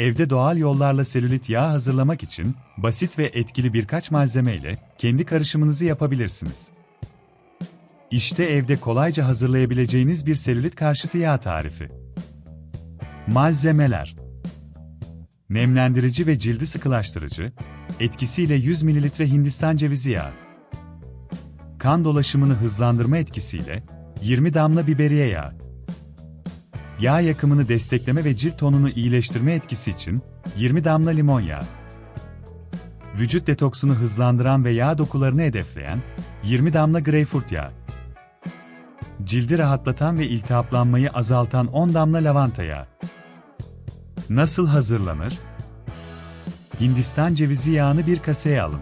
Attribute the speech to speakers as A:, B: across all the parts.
A: Evde doğal yollarla selülit yağı hazırlamak için basit ve etkili birkaç malzeme ile kendi karışımınızı yapabilirsiniz. İşte evde kolayca hazırlayabileceğiniz bir selülit karşıtı yağ tarifi. Malzemeler Nemlendirici ve cildi sıkılaştırıcı, etkisiyle 100 ml Hindistan cevizi yağı. Kan dolaşımını hızlandırma etkisiyle 20 damla biberiye yağı. Yağ yakımını destekleme ve cilt tonunu iyileştirme etkisi için 20 damla limon yağı. Vücut detoksunu hızlandıran ve yağ dokularını hedefleyen 20 damla greyfurt yağı. Cildi rahatlatan ve iltihaplanmayı azaltan 10 damla lavanta yağı. Nasıl hazırlanır? Hindistan cevizi yağını bir kaseye alın.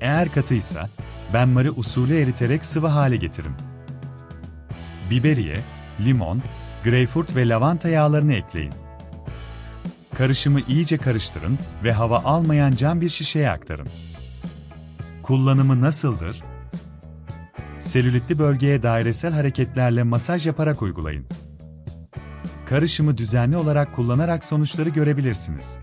A: Eğer katıysa, benmari usulü eriterek sıvı hale getirin. Biberiye, limon, greyfurt ve lavanta yağlarını ekleyin. Karışımı iyice karıştırın ve hava almayan cam bir şişeye aktarın. Kullanımı nasıldır? Selülitli bölgeye dairesel hareketlerle masaj yaparak uygulayın. Karışımı düzenli olarak kullanarak sonuçları görebilirsiniz.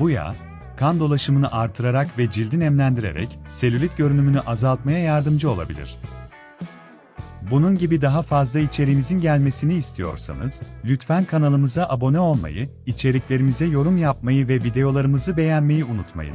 A: Bu yağ, kan dolaşımını artırarak ve cildi nemlendirerek selülit görünümünü azaltmaya yardımcı olabilir. Bunun gibi daha fazla içeriğimizin gelmesini istiyorsanız, lütfen kanalımıza abone olmayı, içeriklerimize yorum yapmayı ve videolarımızı beğenmeyi unutmayın.